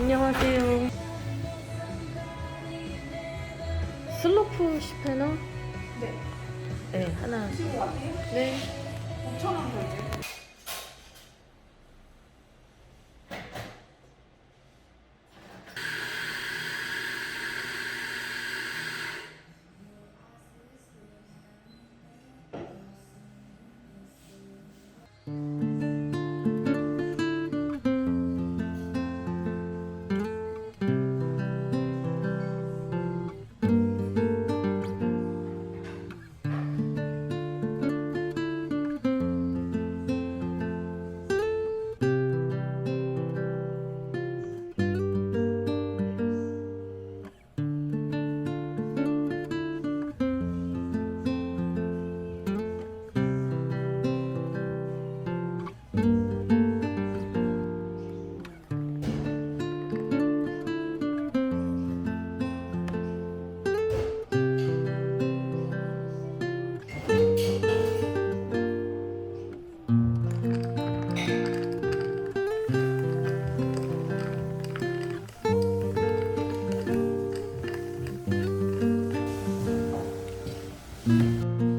안녕하세요. 슬로프 시페너? 네. 네, 하나. 같아요? 네. 5천 원 걸려 요.